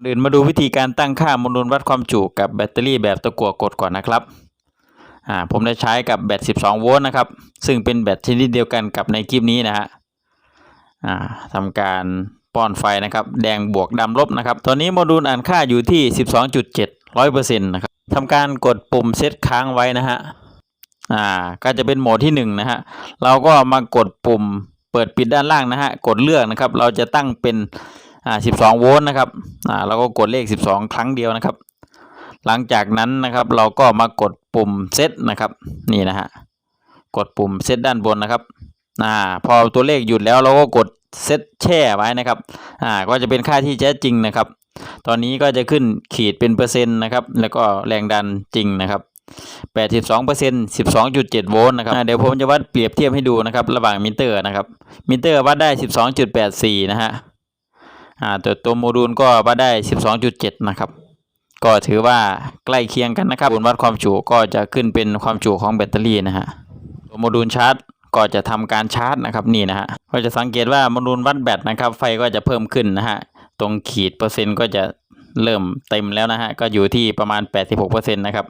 อนอื่นมาดูวิธีการตั้งค่าโมดูลวัดความจุกับแบตเตอรี่แบบตะกั่วกดก่อนนะครับอ่าผมได้ใช้กับแบต 12 โวลต์นะครับ ซึ่งเป็นแบตชนิดเดียวกันกับในคลิปนี้นะฮะอ่าทำการป้อนไฟนะครับ แดงบวกดำลบนะครับ ตอนนี้โมดูลอ่านค่าอยู่ที่ 12.7 100%นะครับทำการกดปุ่มเซตค้างไว้นะฮะอ่าก็จะเป็นโหมดที่1นะฮะเราก็มากดปุ่มเปิดปิดด้านล่างนะฮะกดเลือกนะครับ เราจะตั้งเป็น อ่า12 โวลต์นะครับอ่าเราก็กดเลข 12 ครั้งเดียวนะครับ หลังจากนั้นนะครับเราก็มากดปุ่มเซตนะครับนี่นะฮะกดปุ่มเซตด้านบนนะครับอ่าพอตัวเลขหยุดแล้วเราก็กดเซตแช่ไว้นะครับอ่าก็จะเป็นค่าที่แท้จริงนะครับ ตอนนี้ก็จะขึ้นขีดเป็นเปอร์เซ็นต์นะครับแล้วก็แรงดันจริงนะครับ82เปอร์เซ็นต์12.7 โวลต์นะครับเดี๋ยวผมจะวัดเปรียบเทียบให้ดูนะครับ ระหว่างมิเตอร์นะครับ มิเตอร์วัดได้ 12.84 นะฮะ อ่าตัวตัวโมดูลก็วัดได้ 12.7 นะครับ ก็ถือว่าใกล้เคียงกันนะครับวัดความจุก็จะขึ้นเป็นความจุของแบตเตอรี่นะฮะตัวโมดูลชาร์จก็จะทำการชาร์จนะครับนี่นะฮะก็จะสังเกตว่าโมดูลวัดแบตนะครับ ไฟก็จะเพิ่มขึ้นนะฮะตรงขีดเปอร์เซ็นต์ก็จะเริ่มเต็มแล้วนะฮะก็อยู่ที่ประมาณ 86%นะครับ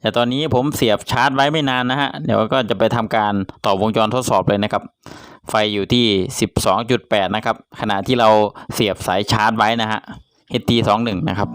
แต่ตอนนี้ผมเสียบชาร์จไว้ไม่นานนะฮะ เดี๋ยวก็จะไปทำการต่อวงจรทดสอบเลยนะครับ ไฟอยู่ที่ 12.8 นะครับ ขณะที่เราเสียบสายชาร์จไว้นะฮะ HT21 นะครับ